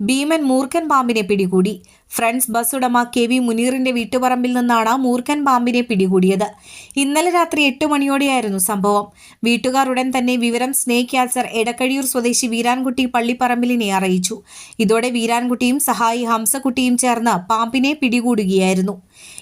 ഭീമൻ മൂർഖൻ പാമ്പിനെ പിടികൂടി. ഫ്രണ്ട്സ് ബസ് ഉടമ കെ വി മുനീറിന്റെ വീട്ടുപറമ്പിൽ നിന്നാണ് മൂർഖൻ പാമ്പിനെ പിടികൂടിയത്. ഇന്നലെ രാത്രി എട്ട് മണിയോടെയായിരുന്നു സംഭവം. വീട്ടുകാർ ഉടൻ തന്നെ വിവരം സ്നേക് ക്യാൻസർ എടക്കഴിയൂർ സ്വദേശി വീരാൻകുട്ടി പള്ളിപ്പറമ്പിലിനെ അറിയിച്ചു. ഇതോടെ വീരാൻകുട്ടിയും സഹായി ഹംസക്കുട്ടിയും ചേർന്ന് പാമ്പിനെ പിടികൂടുകയായിരുന്നു.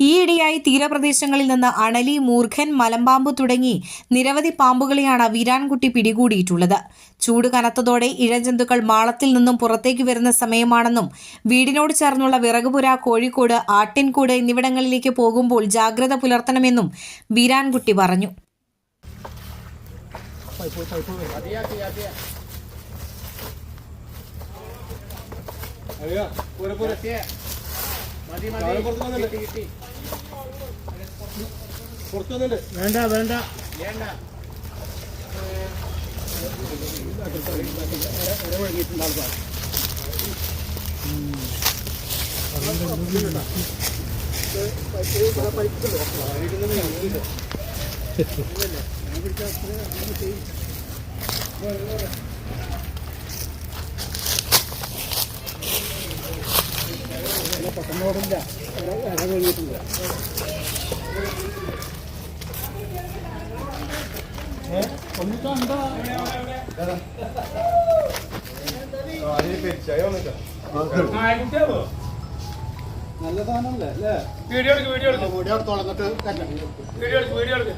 ഈയിടെയായി തീരപ്രദേശങ്ങളിൽ നിന്ന് അണലി മൂർഖൻ മലമ്പാമ്പ് തുടങ്ങി നിരവധി പാമ്പുകളെയാണ് വീരാൻകുട്ടി പിടികൂടിയിട്ടുള്ളത്. ചൂട് കനത്തതോടെ ഇഴജന്തുക്കൾ മാളത്തിൽ നിന്നും പുറത്തേക്ക് വരുന്ന സമയമാണെന്നും വീടിനോട് ചേർന്നുള്ള വിറകുപുര കോഴിക്കോട് ആട്ടിൻകൂട് എന്നിവിടങ്ങളിലേക്ക് പോകുമ്പോൾ ജാഗ്രത പുലർത്തണമെന്നും വീരാൻകുട്ടി പറഞ്ഞു. വേണ്ട വേണ്ട. പട്ടണോടില്ല ഇറങ്ങി കഴിഞ്ഞിട്ടില്ല ഒന്നിട്ടാ അതിന് പേര് ചായ വന്നിട്ടാ. നല്ല സാധനമല്ലേ അല്ലേ? വീഡിയോ എടുക്ക് വീഡിയോ എടുക്ക്. വീഡിയോ തുറന്നിട്ട് വീഡിയോ എടുക്ക് വീഡിയോ എടുക്ക്.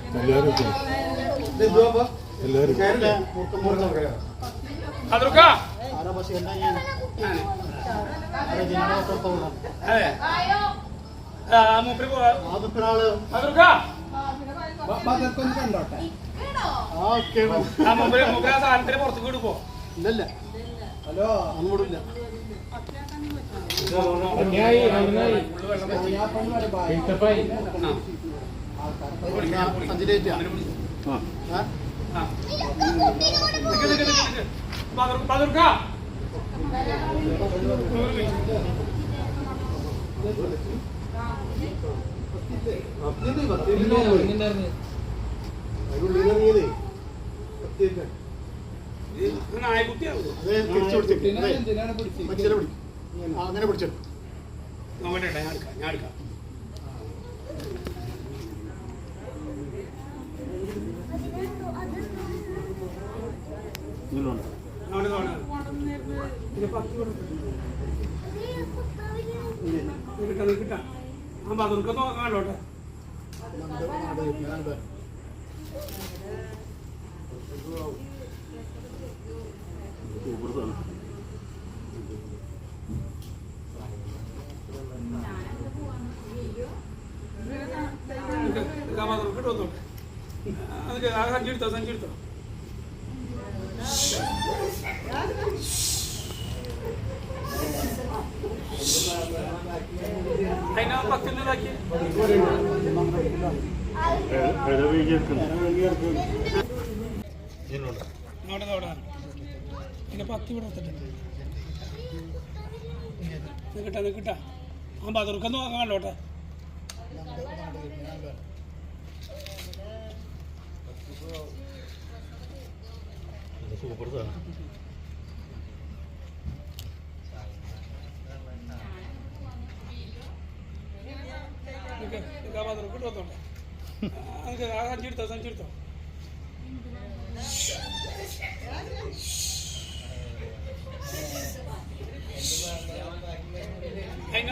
സാധനത്തിന് പുറത്തേക്ക് ഇല്ലല്ല. ഹലോ ഒന്നുകൂടില്ല നിക്ക് നിക്ക് നിക്ക് പതിർക്ക നായക്കുട്ടിയാവും അങ്ങനെ പിടിച്ചു. നോക്കട്ടെ ഞാൻ എടുക്കാം ഞാൻ എടുക്കാം. കിട്ടാം ആ നോക്കാണ്ടോട്ടെ പതിർക്കിട്ട് വന്നോട്ടെ ആ സഞ്ചി എടുത്തോ സഞ്ചി എടുത്തോ. അതിനാ പത്തിന്റെതാക്കി അവിടെ അവിടെ പിന്നെ പത്തി ഇവിടെ എടുത്തിട്ട്. നിൽക്കട്ടെ Ada suku perasa. Angkat dah, angkat jirta, angkat jirta. Hei.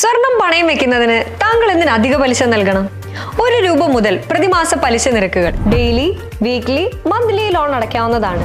സ്വർണം പണയം വെക്കുന്നതിന് താങ്കൾ എന്തിന് അധിക പലിശ നൽകണം? ഒരു രൂപ മുതൽ പ്രതിമാസ പലിശ നിരക്കുകൾ ഡെയിലി വീക്ക്ലി മന്ത്ലി ലോൺ അടയ്ക്കാവുന്നതാണ്.